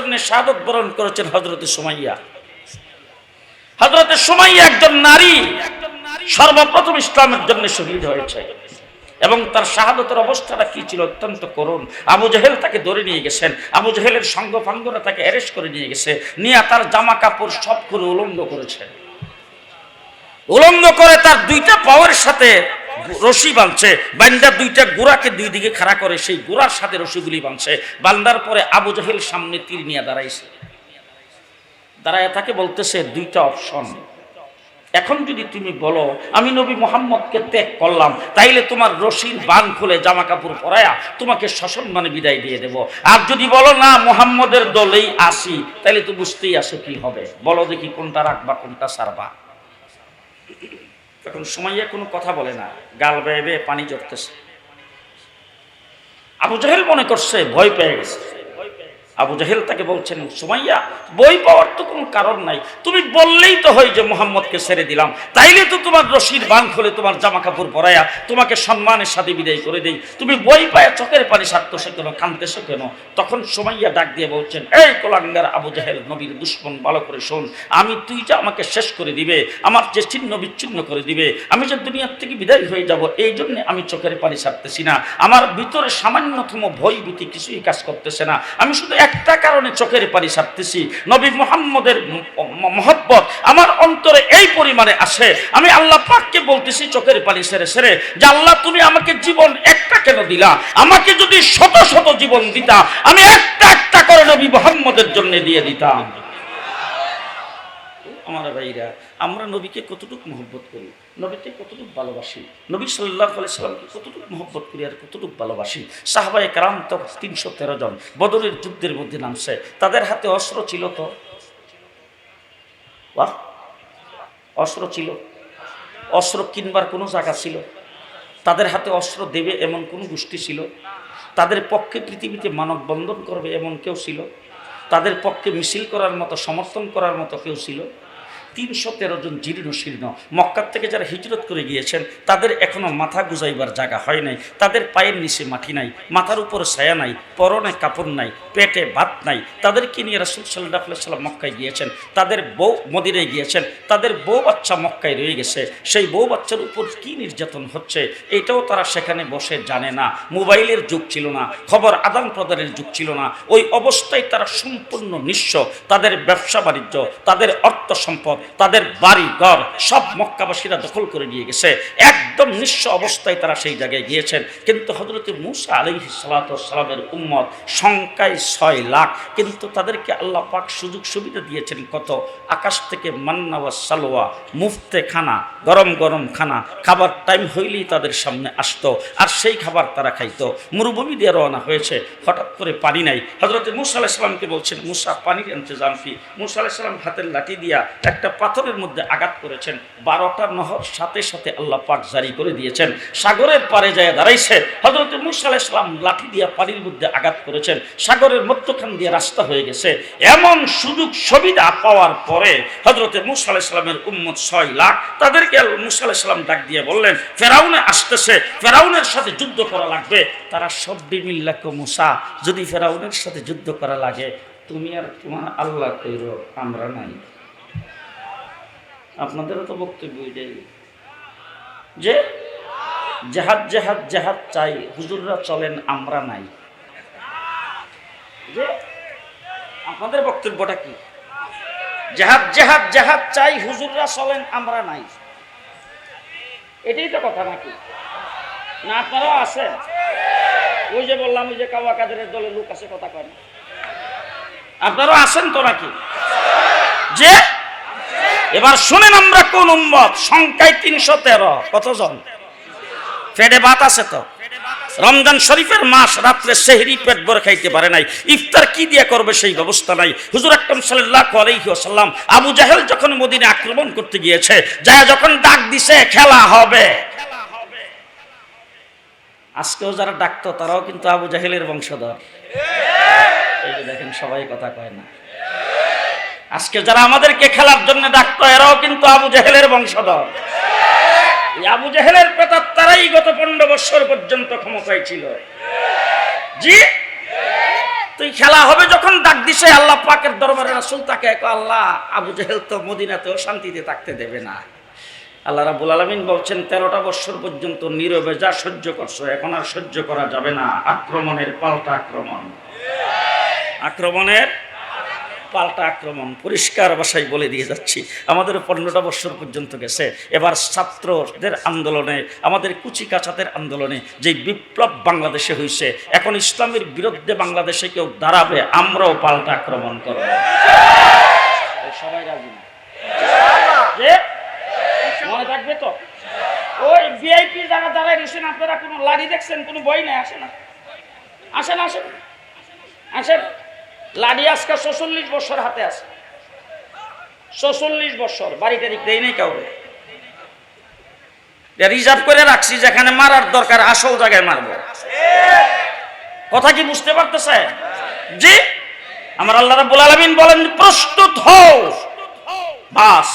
শাহাদত বরণ করেছেন হজরতে সুমাইয়া। হজরতে সুমাইয়া একজন নারী, সর্বপ্রথম ইসলামের জন্য শহীদ হয়েছে। এবং তার শাহাদতের অবস্থাটা কি ছিল অত্যন্ত করুণ। আবু জাহেল তাকে ধরে নিয়ে গেছেন, আবু জাহেলের সঙ্গ ফাঙ্গরা তাকে অ্যারেস্ট করে নিয়ে গেছে, নিয়ে তার জামা কাপড় সব করে উলঙ্গ করেছে। উলঙ্গ করে তার দুইটা পাওয়ার সাথে রশি বাঁধছে বান্দার দুইটা গোড়াকে দুই দিকে খাড়া করে, সেই গোড়ার সাথে রশিগুলি বাঁধছে। বান্দার পরে আবু জাহেল সামনে তীর নিয়ে দাঁড়াইছে। দাঁড়ায় তাকে বলতেছে, দুইটা অপশন। এখন যদি তুমি বলো, আমি নবী মোহাম্মদকে ত্যাগ করলাম, তাইলে তোমার রশির বান খুলে জামা কাপড় পরায়া তোমাকে সসম্মানে বিদায় দিয়ে দেব। আর যদি বলো, না, মোহাম্মদের দলেই আসি তাইলে তো বুঝতেই আসো কি হবে। বলো দেখি কোনটা রাখবা, কোনটা সারবা। তখন সময়ে কোনো কথা বলে না। গাল বেয়ে বেয়ে পানি জড়তেছে। আবু জাহেল মনে করছে, ভয় পেয়ে গেছে। আবু জাহেল তাকে বলছেন, সুমাইয়া, বই পাওয়ার তো কোনো কারণ নাই। তুমি বললেই তো হয় যে মোহাম্মদকে ছেড়ে দিলাম। তাইলে তো তোমার রশির বান খুলে তোমার জামা কাপড় পরাইয়া তোমাকে সম্মানের সাথে বিদায় করে দেই। তুমি বই পায়া, চোখের পানি সারতেছো কেন কানতেছো কেন? তখন সুমাইয়া ডাক দিয়ে বলছেন, এই কোলাঙ্গার আবু জাহেল, নবীর দুশ্মন, ভালো করে শোন। আমি, তুই যে আমাকে শেষ করে দিবে, আমার যে ছিন্ন বিচ্ছিন্ন করে দিবে, আমি যে দুনিয়ার থেকে বিদায় হয়ে যাব, এই জন্যে আমি চোখের পানি সারতেছি না। আমার ভিতরে সামান্যতম ভয় ভীতি কিছুই কাজ করতেছে না। আমি শুধু একটা কারণে চোখের পানি সারতেছি। নবী মোহাম্মদের মহব্বত আমার অন্তরে এই পরিমাণে আসে। আমি আল্লাহ পাককে বলতেছি, চোখের পানি সেরে সেরে। যে আল্লাহ, তুমি আমাকে জীবন একটা কেন দিলা? আমাকে যদি শত শত জীবন দিতা, আমি একটা একটা করে নবী মোহাম্মদের জন্য দিয়ে দিতাম। আমার ভাইরা, আমরা নবীকে কতটুকু মহব্বত করি? নবীকে কতটুকু ভালোবাসি? নবী সাল্লাহ সাল্লামকে কতটুকু মহব্বত করি আর কতটুকু ভালোবাসি? সাহবাই কারাম তো তিনশো তেরো জন। বদরের যুদ্ধের মধ্যে নামছে। তাদের হাতে অস্ত্র ছিল তো? অস্ত্র ছিল। অস্ত্র কিনবার কোনো জায়গা ছিল? তাদের হাতে অস্ত্র দেবে এমন কোন গোষ্ঠী ছিল? তাদের পক্ষে পৃথিবীতে মানববন্ধন করবে এমন কেউ ছিল? তাদের পক্ষে মিছিল করার মতো, সমর্থন করার মতো কেউ ছিল? তিনশো তেরো জন জীর্ণ শীর্ণ। মক্কার থেকে যারা হিজরত করে গিয়েছেন, তাদের এখনও মাথা গুজাইবার জায়গা হয় নাই, তাদের পায়ের নিচে মাটি নাই, মাথার উপর ছায়া নাই, পরনে কাপড় নাই, পেটে ভাত নাই। তাদেরকে নিয়ে রাসুল সাল্লাহ সাল্লাম মক্কায় গিয়েছেন? তাদের বউ মদিনায় গিয়েছেন, তাদের বউ বাচ্চা মক্কায় রয়ে গেছে। সেই বউ বাচ্চার উপর কি নির্যাতন হচ্ছে, এটাও তারা সেখানে বসে জানে না। মোবাইলের যুগ ছিল না, খবর আদান প্রদানের যুগ ছিল না। ওই অবস্থায় তারা সম্পূর্ণ নিঃস্ব। তাদের ব্যবসা বাণিজ্য, তাদের অর্থ সম্পদ তাদের বাড়ি, ঘর, সব মক্কাবাসীরা দখল করে নিয়ে গেছে। একদম নিঃস্ব অবস্থায় তারা সেই জায়গায় গিয়েছেন। কিন্তু হজরত মুসা আলি সালাতামের উম্মত সংখ্যায় ছয় লাখ। কিন্তু তাদেরকে আল্লাহ পাক সুযোগ সুবিধা দিয়েছেন কত? আকাশ থেকে মান্না ওয়া সালোয়া, মুফতে খানা, গরম গরম খানা। খাবার টাইম হইলেই তাদের সামনে আসতো আর সেই খাবার তারা খাইতো। মরুভূমি দিয়ে রওনা হয়েছে। হঠাৎ করে পানি নাই। হজরত মুসা আলাইসালামকে বলছেন, মুসা, পানির ইন্তজাম কি মুসা আলাইসালাম হাতের লাঠি দিয়া একটা পাথরের মধ্যে আঘাত করেছেন। বারোটা নহর সাথে সাথে আল্লাহ পাক জারি করে দিয়েছেন। সাগরের পারে যায় দাঁড়াইছে। হজরত মুসা আলাইসালাম লাঠি দিয়া পানির মধ্যে আঘাত করেছেন। সাগরের মধ্যখান দিয়ে রাস্তা হয়ে গেছে। এমন সুযোগ সুবিধা পাওয়ার পরে হজরতে মুসা আলাইসালামের উম্মত ছয় লাখ, তাদেরকে মুসা আলাইসালাম ডাক দিয়ে বললেন, ফেরাউনে আসতেছে। ফেরাউনের সাথে যুদ্ধ করা লাগবে। তারা সব বিমিল্লাক মুসা, যদি ফেরাউনের সাথে যুদ্ধ করা লাগে, তুমি আর তোমার আল্লাহ কইর আমরা নাই। আপনাদেরও তো বক্তব্য এটাই। যে জেহাদ জেহাদ জেহাদ চাই, হুজুররা চলেন, আমরা নাই। যে আপনাদের বক্তব্যটা কি? জেহাদ জেহাদ জেহাদ চাই, হুজুররা চলেন, আমরা নাই। এটাই তো কথা নাকি? না, আপনারাও আছেন? ওই যে বললাম, ওই যে কাওয়া কাদের দলে লোক আছে, কথা কয় না। আপনারাও আছেন তো নাকি? যে এবার শুনেন আমরা কোন উম্মত? সংখ্যায় তিনশো তেরো। কতজন? ফেডে ভাত আছে তো? রমজান শরীফের মাস রাত্রে সেহরি পেট ভরে খাইতে পারে নাই। ইফতার কি দিয়ে করবে সেই ব্যবস্থা নাই। হুজুর আকরম আলাইহি ওয়াসাল্লাম আবু জাহেল যখন মদিনে আক্রমণ করতে গিয়েছে, যায় যখন ডাক দিছে, খেলা হবে। আজকেও যারা ডাকতো, তারাও কিন্তু আবু জাহেলের বংশধর। যে দেখেন, সবাই কথা কয় না। আজকে যারা আমাদেরকে খেলার জন্য ডাকতো, এরাও কিন্তু আবু জেহেলের বংশধর। আবু জাহেলের পেতার তারাই গত পনেরো বছর পর্যন্ত ক্ষমতায় ছিল। জি? তুই খেলা হবে যখন ডাক দিছে, আল্লাহ পাকের দরবারে রাসূল তাকে আল্লাহ, আবু জেহেল তো মদিনাতেও শান্তিতে থাকতে দেবে না। আল্লাহ রাবুল আলমিন বলছেন, তেরোটা বছর পর্যন্ত নীরবে যা সহ্য করছ, এখন আর সহ্য করা যাবে না। আক্রমণের পাল্টা আক্রমণ। আক্রমণের পাল্টা আক্রমণ, পরিষ্কার ভাষায় বলে দিয়ে যাচ্ছি। আমাদের পনেরোটা বছর পর্যন্ত গেছে। এবার ছাত্রদের আন্দোলনে, আমাদের কুচি কাচাদের আন্দোলনে যে বিপ্লব বাংলাদেশে হয়েছে, এখন ইসলামের বিরুদ্ধে বাংলাদেশে কেউ দাঁড়াবে, আমরাও পাল্টা আক্রমণ করব। সবাই রাজি তো? ওই ভিআইপি যারা দাঁড়ায় রয়েছেন, আপনারা কোনো লাড়ি দেখছেন? কোনো বই নেই? আসে না। আসেন আসেন। আসেন। লাড়ি আজকে ছচল্লিশ বছর হাতে আছে। ছচল্লিশ বছর কাউরে। রিজার্ভ করে রাখছি, যেখানে মারার দরকার, আসল জায়গায় মারবো। কথা কি বুঝতে পারতেছে জি? আমার আল্লাহ রাব্বুল আলামিন বলেন, প্রস্তুত হও। বাস।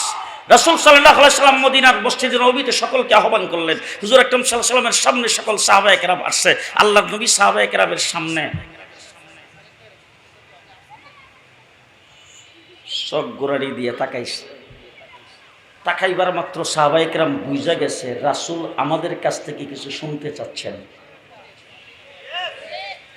রাসূল সাল্লাল্লাহু আলাইহি সাল্লাম মদিনার মসজিদে নববীতে সকলকে আহ্বান করলেন। হুজুর আকরাম সাল্লাল্লাহু আলাইহি সাল্লামের সামনে সকল সাহাবায়ে কেরাম আসছে। আল্লাহর নবী সাহাবায়ে কেরামের সামনে। চোখ গোড়ারি দিয়ে তাকাইছে তাকাইবার মাত্র সাহবাইকরাম বুঝা গেছে রাসুল আমাদের কাছ থেকে কিছু শুনতে চাচ্ছেন।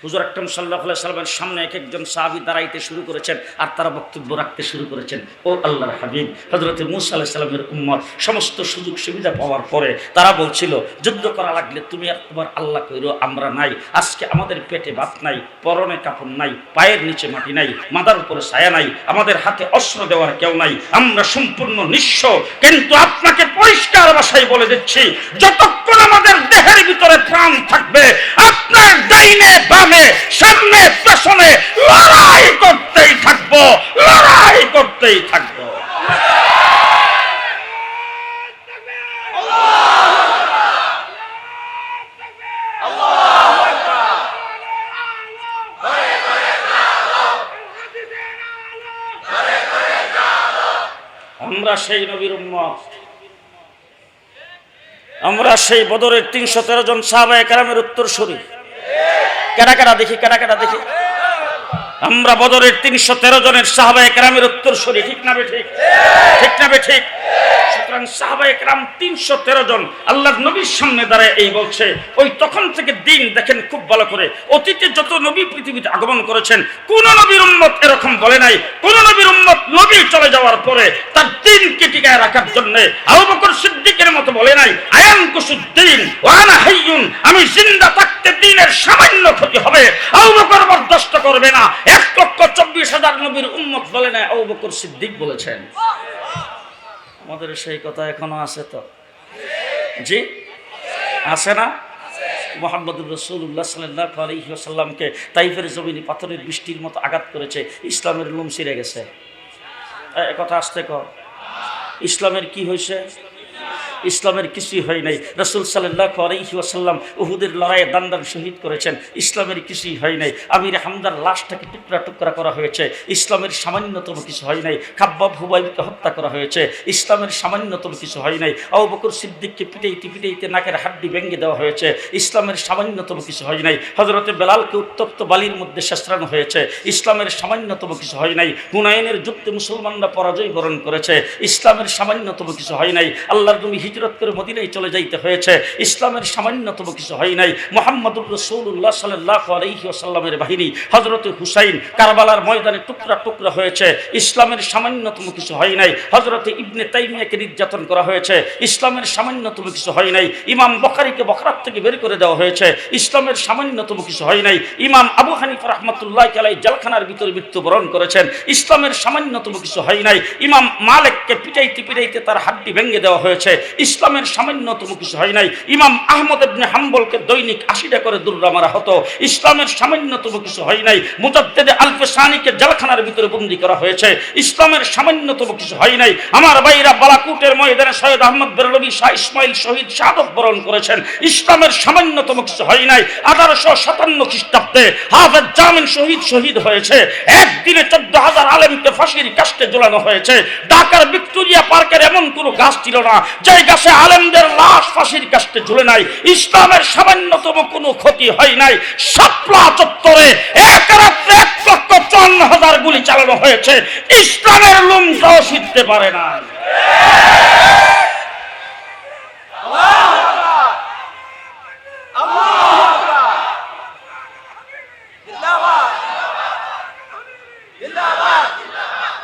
হুজুর আকরম সাল্লাহ সাল্লামের সামনে এক একজন সাহাবি দাঁড়াইতে শুরু করেছেন আর তারা বক্তব্য রাখতে শুরু করেছেন। ও আল্লাহর হাবিব হজরত মুসা আল্লাহ সাল্লামের উম্মত, সমস্ত সুযোগ সুবিধা পাওয়ার পরে তারা বলছিল, যুদ্ধ করা লাগলে তুমি আর তোমার আল্লাহ কইরো, আমরা নাই। আজকে আমাদের পেটে ভাত নাই, পরনে কাপড় নাই, পায়ের নিচে মাটি নাই, মাথার উপরে ছায়া নাই, আমাদের হাতে অস্ত্র দেওয়ার কেউ নাই। আমরা সম্পূর্ণ নিঃস্ব, কিন্তু আপনাকে পরিষ্কার ভাষায় বলে দিচ্ছি, যতক্ষণ আমাদের দেহের ভিতরে প্রাণ থাকবে, আপনার ডাইনে বামে সামনে পেছনে, লড়াই করতেই থাকব, লড়াই করতেই থাকব। আমরা সেই নবীর উম্মত। আমরা সেই বদরের তিনশো তেরো জন সাহাবায়ে কারামের উত্তর শরীফ কেডা কেডা দেখি কেডা দেখি। আমরা বদরের তিনশো তেরো জনের সাহাবায়ে কেরামের উত্তর সরি ঠিক না ঠিক ঠিক না ঠিক সুতরাং সাহাবায়ে কেরাম তিনশো তেরো জন আল্লাহর নবীর সামনে দাঁড়ায় এই বলছে, ওই তখন থেকে দিন দেখেন খুব ভালো করে। অতীতে যত নবী পৃথিবীতে আগমন করেছেন, কোন নবীর উম্মত এরকম বলে নাই। কোন নবীর উম্মত নবী চলে যাওয়ার পরে তার দিনকে টিকায় রাখার জন্য আবু সিদ্দিকের মতো বলে নাই আয়ান কুসুদ্দিন ওয়ানা হাইয়ুন আমি জিন্দা থাকতে দিনের সামান্য ক্ষতি হবে। করবে না। এক লক্ষ চব্বিশ হাজার নবীর উন্মত বলে আবু বকর সিদ্দিক বলেছেন। আমাদের সেই কথা এখনও আছে তো? জি? আছে না? মোহাম্মদ রসুল্লাহ সাল্লাহ আলহিহাসাল্লামকে তাইফের জমিনে পাথরের বৃষ্টির মতো আঘাত করেছে, ইসলামের লুম ছিঁড়ে গেছে। এ কথা আসতে কর ইসলামের কি হয়েছে ইসলামের কিছুই হয় নাই। রসুল সাল্লাহ আলহিহাসাল্লাম উহুদের লড়াইয়ে দান্দার শহীদ করেছেন। ইসলামের কিছুই হয় নাই। আমির হামদার লাশটাকে টুকরা টুকরা করা হয়েছে। ইসলামের সামান্যতম কিছু হয় নাই। খাব্বাব হুবাইবকে হত্যা করা হয়েছে। ইসলামের সামান্যতম কিছু হয় নাই। আবু বকর সিদ্দিককে পিটাইতে পিটাইতে নাকের হাড্ডি ভেঙে দেওয়া হয়েছে। ইসলামের সামান্যতম কিছু হয় নাই। হজরতে বেলালকে উত্তপ্ত বালির মধ্যে শেষরানো হয়েছে। ইসলামের সামান্যতম কিছু হয় নাই। হুনাইনের যুদ্ধে মুসলমানরা পরাজয় বরণ করেছে। ইসলামের সামান্যতম কিছু হয় নাই। আল্লাহর তুমি হিজরত করে মদিনায় চলে যাইতে হয়েছে। ইসলামের সামান্যতম কিছু হয় নাই। মোহাম্মদুর রসৌল্লাহ সাল্লাহ আলহি আসাল্লামের বাহিনী হজরত হুসাইন কারবালার ময়দানে টুকরা টুকরা হয়েছে। ইসলামের সামান্যতম কিছু হয় নাই। হজরত ইবনে তাইমিয়াকে নির্যাতন করা হয়েছে। ইসলামের সামান্যতম কিছু হয় নাই। ইমাম বখারিকে বখরাত থেকে বের করে দেওয়া হয়েছে। ইসলামের সামান্যতম কিছু হয় নাই। ইমাম আবু হানিফ রহমতুল্লাহ কালাই জেলখানার ভিতরে মৃত্যুবরণ করেছেন। ইসলামের সামান্যতম কিছু হয় নাই। ইমাম মালেককে পিটাইতে পিটাইতে তার হাড্ডি ভেঙে দেওয়া হয়েছে। ইসলামের সামান্যতম কিছু হয় নাই। ইমাম আহমদ ইবনে হাম্বলকে দৈনিক আশিটা করে দুর্রা মারা হতো। ইসলামের সামান্যতম কিছু হয় নাই। মুজাদ্দেদে আলফে সানিকে জেলখানার ভিতরে বন্দি করা হয়েছে। ইসলামের সামান্যতম কিছু হয় নাই। আমার ভাইরা বালাকুটের ময়দানে সৈয়দ আহমদ বেরলবি শাহ ইসমাইল শহীদ শাহাদত বরণ করেছেন। ইসলামের সামান্যতম কিছু হয় নাই। আঠারোশো সাতান্ন খ্রিস্টাব্দে হাফেজ জামিন শহীদ শহীদ হয়েছে। একদিনে চোদ্দ হাজার আলেমকে ফাঁসির কাস্টে ঝোলানো হয়েছে। ঢাকার ভিক্টোরিয়া পার্কের এমন কোনো গাছ ছিল না। যে গাছে আলেমদের লাশ ফাঁসির কাছে ঝুলে নাই। ইসলামের সামান্যতম কোনো ক্ষতি হয় নাই। সাপলা চত্বরে এক রাত্রে এক লক্ষ চুয়ান্ন হাজার গুলি চালানো হয়েছে। ইসলামের লুমটাও শিখতে পারে না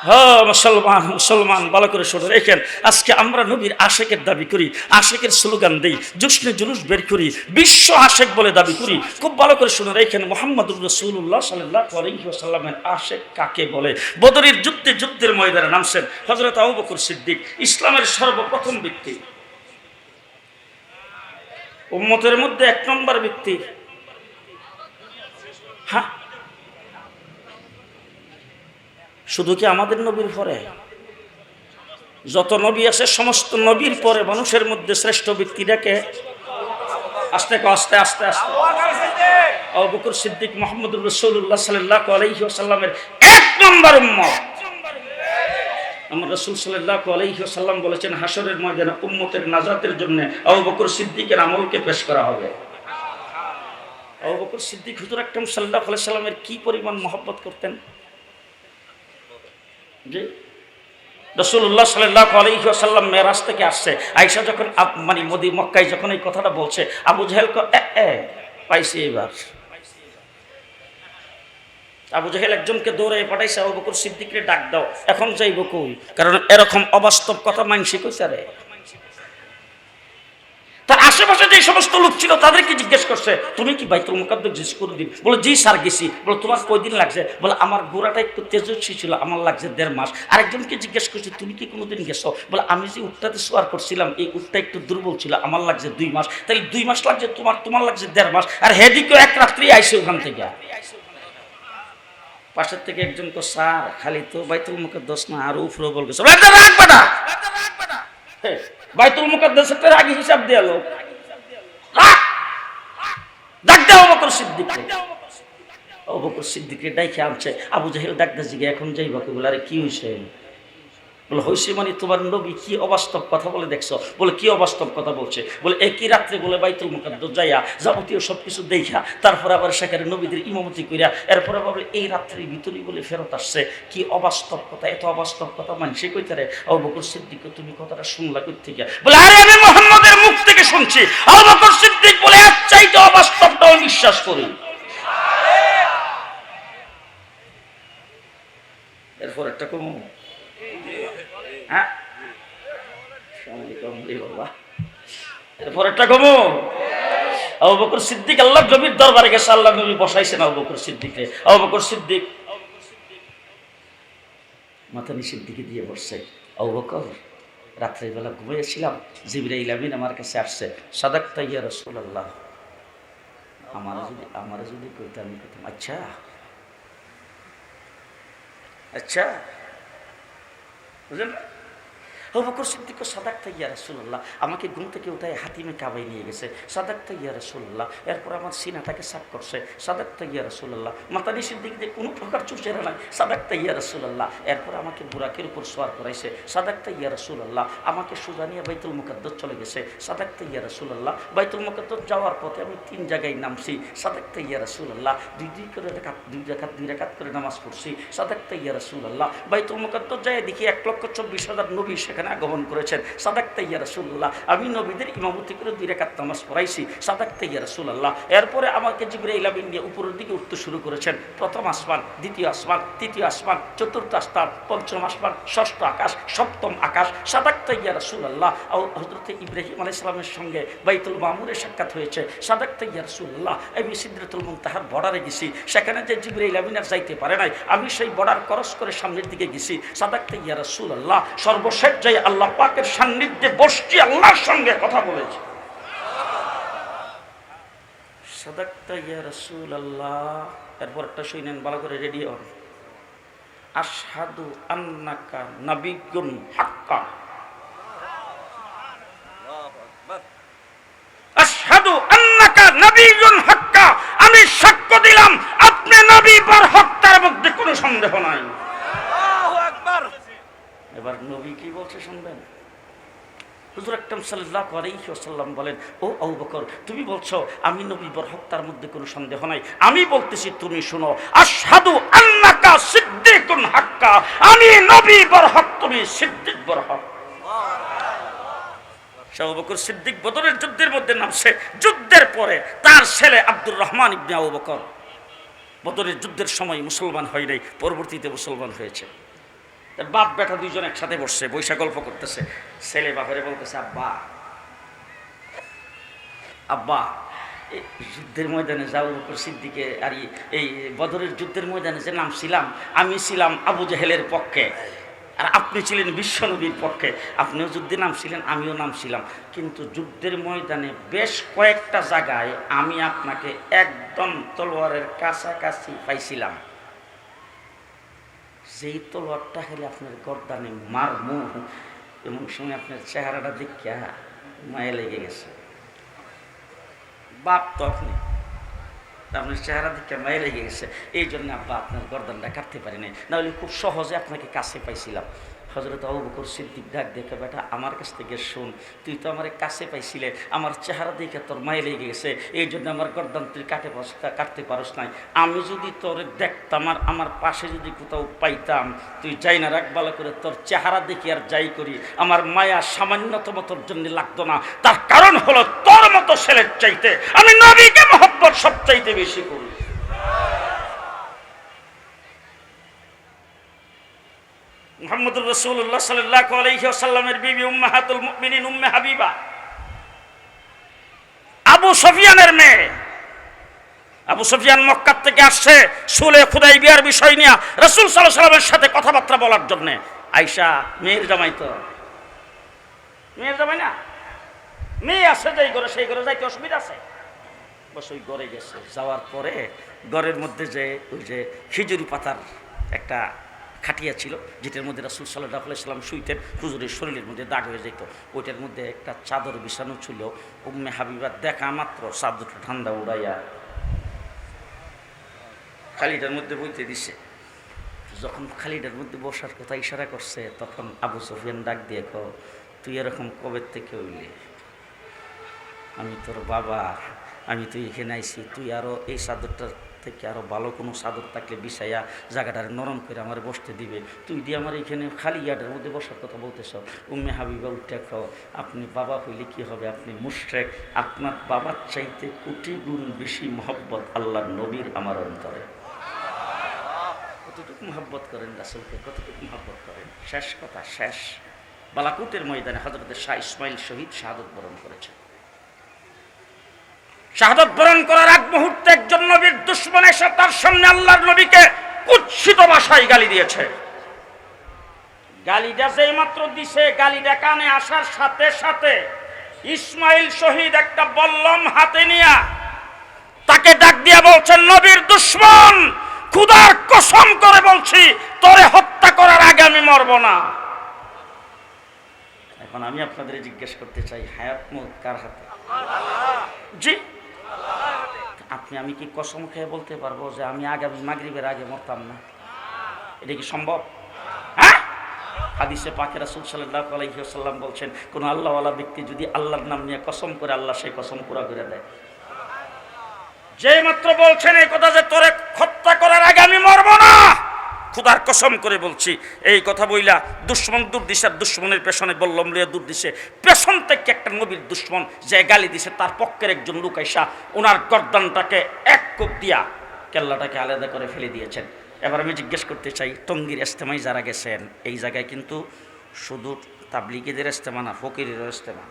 হ্যাঁ মুসলমান মুসলমান, ভালো করে শুনে রেখেন। আজকে আমরা নবীর আশেকের দাবি করি, আশেকের স্লোগান দেই, জুসনে জুলুস বের করি, বিশ্ব আশেক বলে দাবি করি। খুব ভালো করে শুনে রেখেন, মোহাম্মদুর রসুল্লাহ সাল্লাহ আলহিহাসাল্লামের আশেক কাকে বলে? বদরির যুদ্ধে যুদ্ধের ময়দানে নামছেন হজরত আবু সিদ্দিক, ইসলামের সর্বপ্রথম ব্যক্তি। উম্মতের মধ্যে এক নম্বর ব্যক্তি। হ্যাঁ? শুধু কি আমাদের নবীর পরে? যত নবী আছে, সমস্ত নবীর পরে মানুষের মধ্যে শ্রেষ্ঠ ব্যক্তিটাকে আস্তে আস্তে আস্তে আস্তে। আবু বকর সিদ্দিক মোহাম্মদুর রসুল্লাহ সাল্লাহ আলহি এক নম্বর আমার রসুল সাল্লাহ আলহি আসাল্লাম বলেছেন হাসরের ময়দানে উম্মতের নাজাতের জন্য আবু বকর সিদ্দিকের আমলকে পেশ করা হবে। আবু বকর সিদ্দিক হুজুর আকরম সাল্লাহ আলাই সাল্লামের কি পরিমাণ মহব্বত করতেন? যে রসুল্লাহ সাল্লাহ আলহিহাসাল্লাম মেরাজ থেকে আসছে আইসা যখন মানে মোদি মক্কায় যখন এই কথাটা বলছে, আবু জাহেল পাইছি এবার আবু জাহেল একজনকে দৌড়ে পাঠাইছে, আবু বকর সিদ্দিকরে ডাক দাও, এখন যাইব কই? কারণ এরকম অবাস্তব কথা মানসিক হইছে রে তার আশেপাশে যে সমস্ত লোক ছিল তাদেরকে জিজ্ঞেস করছে তুমি কি বাইতুল মুকাদ্দস জিজ্ঞেস করে দিন বলে জি স্যার গেছি। বলে তোমার কয়দিন লাগছে? বলে আমার গোড়াটা একটু তেজস্বী ছিল আমার লাগছে দেড় মাস। আরেকজনকে জিজ্ঞেস করছে তুমি কি কোনোদিন গেছো? বলে আমি যে উঠটাতে সোয়ার করছিলাম এই উঠটা একটু দুর্বল ছিল আমার লাগছে দুই মাস। তাহলে দুই মাস লাগছে তোমার তোমার লাগছে দেড় মাস। আর হেদিকেও এক রাত্রি আইসে ওখান থেকে। পাশের থেকে একজন তো স্যার খালি তো বাইতুল মুকাদ্দস না আর উফরো বল গেছে। বলে, "এটা রাখবে না হে, বাইতুল মুকাদ্দাসের আগে হিসাব দিয়ে লোক। ডাক বকর সিদ্দিককে। ডাইকে আনছে। আবু জাহেল ডাক্তার জিগে, এখন যাইবা বলে, আরে, কি হয়েছে বলে হয়েছে মানে তোমার নবী কি অবাস্তব কথা বলে দেখছ? বলে, কি অবাস্তব কথা বলছে? বলে, একই রাত্রে বলে, বাইতুল মুকাদ্দস যাইয়া যাবতীয় সব কিছু দেখা তারপর আবার সেখানে নবীদের ইমামতি কইরা, এরপরে বলে এই রাত্রির ভিতরেই বলে ফেরত আসছে। কি অবাস্তব কথা, এত অবাস্তব কথা মানছে কইতে রে আবু বকর সিদ্দিক তুমি কথাটা শুনলা কই থেকে? বলে, আরে আমি মোহাম্মদের মুখ থেকে শুনছি। আবু বকর সিদ্দিক বলে এক চাইতে অবাস্তবটাও বিশ্বাস করি। এরপর একটা কম হ্যাঁ আসসালামু আলাইকুম, এই বাবা। একটা কমো? আবু বকর সিদ্দিক আল্লাহ নবীর দরবারে গেছে আল্লাহ নবী বসাইছেন আবু বকর সিদ্দিকরে। আবু বকর সিদ্দিক, মাথা নিচের দিয়ে বসছে। আবু বকর রাত্রিবেলা ঘুমিয়েছিলাম জিবরাইল আমিন আমার কাছে আসছে সাদাক তাইয়া রসুল আল্লাহ আমার যদি আমার যদি কইতে আমি কইতাম আচ্ছা আচ্ছা বুঝলেন? বকর সিদ্দিক সাদাক তাইয়া রাসূলুল্লাহ, আমাকে ঘুম থেকে উঠায় হাতিমে কাবাই নিয়ে গেছে। সাদাক তাইয়া রাসূলুল্লাহ, এরপর আমার সিনাটাকে সাফ করছে। সাদাক তাইয়া রাসূলুল্লাহ মাতানি সিদ্দিক দিয়ে কোনো প্রকার চুষেরা নাই। সাদাক তাইয়া রাসূলুল্লাহ, এরপর আমাকে বুরাকের উপর সোয়ার করাইছে। সাদাক তাইয়া রাসূলুল্লাহ, আমাকে সোজা নিয়ে বাইতুল মুকাদ্দস চলে গেছে। সাদাক তাইয়া রাসূলুল্লাহ, বাইতুল মুকাদ্দস যাওয়ার পথে আমি তিন জায়গায় নামছি। সাদাক তাইয়া রাসূলুল্লাহ, দুই দুই করে রেখাত, দুই রেখাত দুই রেখাত করে নামাজ পড়ছি। সাদাক তাইয়া রাসূলুল্লাহ, বাইতুল মুকাদ্দস যায় দেখি এক লক্ষ চব্বিশ হাজার নবী সেখানে আগমন করেছেন। সাদাক তাইয়া রাসূলুল্লাহ। আমি নবীদের ইমামতি করে দুই রেখাত নামাজ পড়াইছি। সাদাক তাইয়া রাসূলুল্লাহ। এরপরে আমাকে জিবরাইল আমিন নিয়ে উপরের দিকে উঠতে শুরু করেছেন। প্রথম আসমান, দ্বিতীয় আসমান, তৃতীয় আসমান, চতুর্থ আসমান, পঞ্চম আসমান, ষষ্ঠ আকাশ, সপ্তম আকাশ। সাদাক তাইয়া রাসূলুল্লাহ। হজরত ইব্রাহিম আলাইহিস সালামের সঙ্গে বাইতুল মামুরের সাক্ষাৎ হয়েছে। সাদাক তাইয়া রাসূলুল্লাহ। আমি সিদ্রাতুল মুনতাহার বর্ডারে গেছি। সেখানে যে জিবরাইল আমিন আর যাইতে পারে নাই, আমি সেই বর্ডার ক্রস করে সামনের দিকে গেছি। সাদাক তাইয়া রাসূলুল্লাহ। সর্বশেষ যাই আল্লাহ পাকের সান্নিধ্যে বসছি, আল্লাহর সঙ্গে কথা বলেছি। রাসূল আল্লাহ এরপর একটা শুনেন, ভালো করে রেডি হন। আশহাদু আন্নাকা নাবিয়্যুন হাক্কা। আশহাদু আন্নাকা নাবিয়্যুন হাক্কা। আমি সাক্ষ্য দিলাম, আপনি নবী পর হত্যার মধ্যে কোনো সন্দেহ নাই। এবার নবী কি বলছে শুনবেন? হুজুর আলাইহি বলেন, ও আবু বকর, তুমি বলছো, আমি নবী তার মধ্যে কোনো সন্দেহ নাই। আমি বলতেছি, তুমি আশহাদু আন্নাকা সিদ্দিকুন হাক্কা। আমি নবী তুমি সিদ্দিক বরহক সিদ্দিক বদরের যুদ্ধের মধ্যে নামছে। যুদ্ধের পরে তার ছেলে আব্দুর রহমান ইবনে আবু বকর বদরের যুদ্ধের সময় মুসলমান হয় নাই, পরবর্তীতে মুসলমান হয়েছে। বাপ বেটা দুইজন একসাথে বসছে বৈশা গল্প করতেছে। ছেলে বাপেরে বলতেছে, আব্বা আব্বা যুদ্ধের ময়দানে বকর সিদ্দিকে আর এই- এই বদরের যুদ্ধের ময়দানে যে নাম ছিলাম আমি ছিলাম আবু জাহেলের পক্ষে। আর আপনি ছিলেন বিশ্বনবীর পক্ষে। আপনিও যুদ্ধে নাম ছিলেন আমিও নাম ছিলাম কিন্তু যুদ্ধের ময়দানে বেশ কয়েকটা জায়গায় আমি আপনাকে একদম তলোয়ারের কাছাকাছি পাইছিলাম। যেই তলোয়ারটা খেলে আপনার গর্দানে মারমু, এমন সময় আপনার চেহারাটা দেখিয়া মায়া লেগে গেছে। বাপ তো আপনি। আপনার চেহারা দেখে মায়া লেগে গেছে। এই জন্য আব্বা আপনার গর্দানটা কাটতে পারি নাই হলে খুব সহজে আপনাকে কাছে পাইছিলাম। হজরত আবু বকর সিদ্দিক ডাক দেখে, বেটা, আমার কাছ থেকে শোন, তুই তো আমার কাছে পাইছিলে, আমার চেহারা দেখে তোর মায়ে লেগে গেছে এই জন্য আমার গর্দান তুই কাটে কাটতে পারস নাই। আমি যদি তোর দেখতাম আর আমার পাশে যদি কোথাও পাইতাম, তুই যাই না রাখ, ভালো করে তোর চেহারা দেখি আর যাই করি। আমার মায়া সামান্যতম তোর জন্য লাগতো না। তার কারণ হলো তোর মতো ছেলের চাইতে আমি নবীকে মহব্বত সব চাইতে বেশি করি। মোহাম্মদুর রসুল্লাহ সাল্লাহ আলহিসাল্লামের বিবি উম্মাহাতুল মুমিনিন উম্মে হাবিবা। আবু সফিয়ানের মেয়ে। আবু সফিয়ান মক্কার থেকে আসছে সুলে খুদাই বিয়ার বিষয় নিয়ে রসুল সাল্লাহ সাল্লামের সাথে কথাবার্তা বলার জন্যে। আইসা মেয়ের জামাই তো। মেয়ের জামাই না? মেয়ে আছে যেই ঘরে, সেই ঘরে যাইতে অসুবিধা আছে? বস ওই ঘরে গেছে। যাওয়ার পরে ঘরের মধ্যে যে ওই যে খিজুরি পাতার একটা খাটিয়া ছিল যেটার মধ্যে রাসুল সাল্লাহ সাল্লাম শুইতেন, হুজুরের শরীরের মধ্যে দাগ হয়ে যেত ওইটার মধ্যে একটা চাদর বিছানো ছিল, উম্মে হাবিবার দেখা মাত্র চাদরটা ঠান্ডা উড়াইয়া খালিটার মধ্যে বইতে দিছে। যখন খালিটার মধ্যে বসার কথা ইশারা করছে, তখন আবু সুফিয়ান ডাক দিয়ে কো তুই এরকম কবে থেকে হইলি? আমি তোর বাবা, আমি তুই এখানে আইছি, তুই আরও এই চাদরটা থেকে আরও ভালো কোনো চাদর থাকলে বিছাইয়া জায়গাটার নরম করে আমার বসতে দিবে। তুই দিয়ে আমার এখানে খালি ইয়াটার মধ্যে বসার কথা বলতেছ। উম্মে হাবিবা উঠে খাও আপনি বাবা হইলে কি হবে? আপনি মুশরেক। আপনার বাবার চাইতে কোটি গুণ বেশি মহব্বত আল্লাহ নবীর আমার অন্তরে। কতটুকু মহব্বত করেন রাসুলকে? কতটুকু মহব্বত করেন? শেষ কথা, শেষ। বালাকুটের ময়দানে হজরতের শাহ ইসমাইল শহীদ শাহাদত বরণ করেছেন। শাহাদত বরণ করার আগ মুহূর্তে একজন নবীর দুশ্মন এসে তার সামনে আল্লাহর নবীকে কুৎসিত ভাষায় গালি দিয়েছে। গালিটা যেই মাত্র দিছে, গালিটা কানে আসার সাথে সাথে ইসমাইল শহীদ একটা বল্লম হাতে নিয়া তাকে ডাক দিয়া বলছেন নবীর দুশ্মন, খুদার কসম করে বলছি, তোরে হত্যা করার আগে আমি মরব না। এখন আমি আপনাদের জিজ্ঞেস করতে চাই, হায়াত মত কার হাতে? জি? আপনি, আমি কি কসম খেয়ে বলতে পারব যে আমি আগামী মাগরিবের আগে মরতাম না? এটা কি সম্ভব? হ্যাঁ? হাদিসে পাখের রাসুল সাল্লাহ আলহিহাল্লাম বলছেন, কোনো আল্লাহওয়ালা ব্যক্তি যদি আল্লাহর নাম নিয়ে কসম করে, আল্লাহ সেই কসম পুরা করে দেয়। যে মাত্র বলছেন এই কথা যে তোরে হত্যা করার আগে আমি মরব খুদার কসম করে বলছি, এই কথা বইলা দুশ্মন দূর দিশার দুশ্মনের পেছনে বললম লিয়া দূর দিছে পেছন থেকে একটা নবীর দুশ্মন যে গালি দিছে, তার পক্ষের একজন লোক আইসা ওনার গর্দানটাকে এক কোপ দিয়া কেল্লাটাকে আলাদা করে ফেলে দিয়েছেন। এবার আমি জিজ্ঞেস করতে চাই, টঙ্গির এস্তেমায় যারা গেছেন, এই জায়গায় কিন্তু শুধু তাবলিগীদের এস্তেমা না, ফকিরেরও এস্তেমা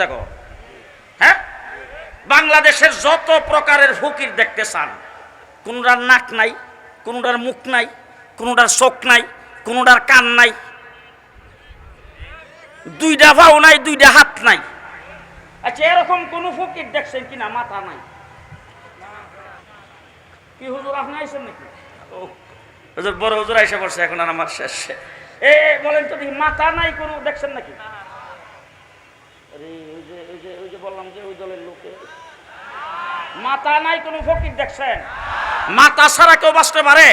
দেখো হ্যাঁ? বাংলাদেশের যত প্রকারের ফকির দেখতে চান কোনোটার নাক নাই? কোনোটার মুখ নাই কোনোটার চোখ নাই কোনোটার কান নাই। দুইটা ভাও নাই দুইটা হাত নাই। আচ্ছা এরকম কোন ফকির দেখছেন কিনা? মাথা নাই। কি হুজুর আপনি আইসেন নাকি? বড় হুজুর আইসা পড়ছে এখন আর আমার শেষ। এ এ, বলেন তো মাথা নাই কোনো দেখছেন নাকি আরে ওই যে ওই যে ওই যে বললাম যে ওই দলের লোকে মাথা নাই, কোনো ফকির দেখছেন? মাথা ছাড়া কেউ বাঁচতে পারে?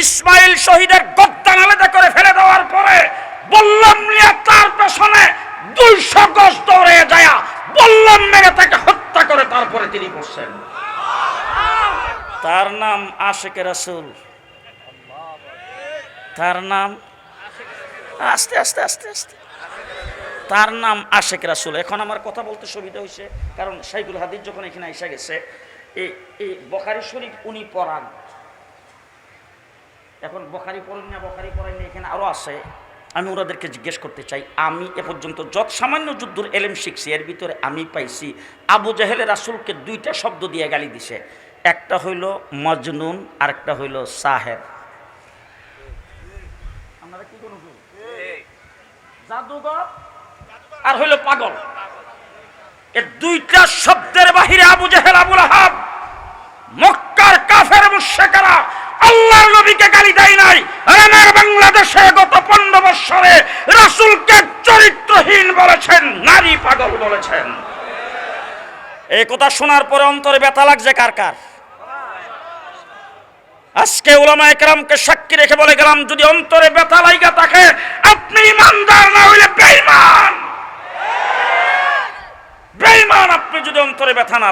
ইসমাইল শহীদের গদ্দান আলাদা করে ফেলে দেওয়ার পরে বললাম, নিয়ে তার পেছনে দুইশো গজ দৌড়ে যায় বললাম, মেরে তাকে হত্যা করে তারপরে তিনি বসছেন তার নাম আশেকে রাসুল। তার নাম আস্তে আস্তে আস্তে আস্তে। তার নাম আশেক রাসুল। এখন আমার কথা বলতে সুবিধা হয়েছে কারণ সাইকুল হাদিস যখন এখানে এসে গেছে এই এই বখারি শরীফ উনি পড়ান। এখন বখারি পড়েন না বখারি পড়েন না এখানে আরও আছে। আমি ওনাদেরকে জিজ্ঞেস করতে চাই আমি এ পর্যন্ত যত সামান্য যুদ্ধর এলেম শিখছি এর ভিতরে আমি পাইছি আবু জাহেলের রাসুলকে দুইটা শব্দ দিয়ে গালি দিছে। একটা হইল মজনুন আর একটা হইল সাহেব। আপনারা কি কোনো জাদুঘর? আর হইল পাগল। এ দুইটা শব্দের বাহিরে আবু জাহেল, আবুল আহাব, মক্কার কাফের মুশরিকরা আল্লাহর নবীকে গালি দেয় নাই। আমার বাংলাদেশে গত পনেরো বৎসরে রাসূলকে চরিত্রহীন বলেছেন, নারী পাগল বলেছেন। এই কথা শোনার পরে অন্তরে ব্যথা লাগছে কার কার? আজকে ওলামা একরামকে সাক্ষী রেখে বলে গেলাম, যদি অন্তরে ব্যথা লাইগা থাকে, আপনি ইমানদার না হইলে বেঈমান। বেঈমান আপনি যদি অন্তরে ব্যথা না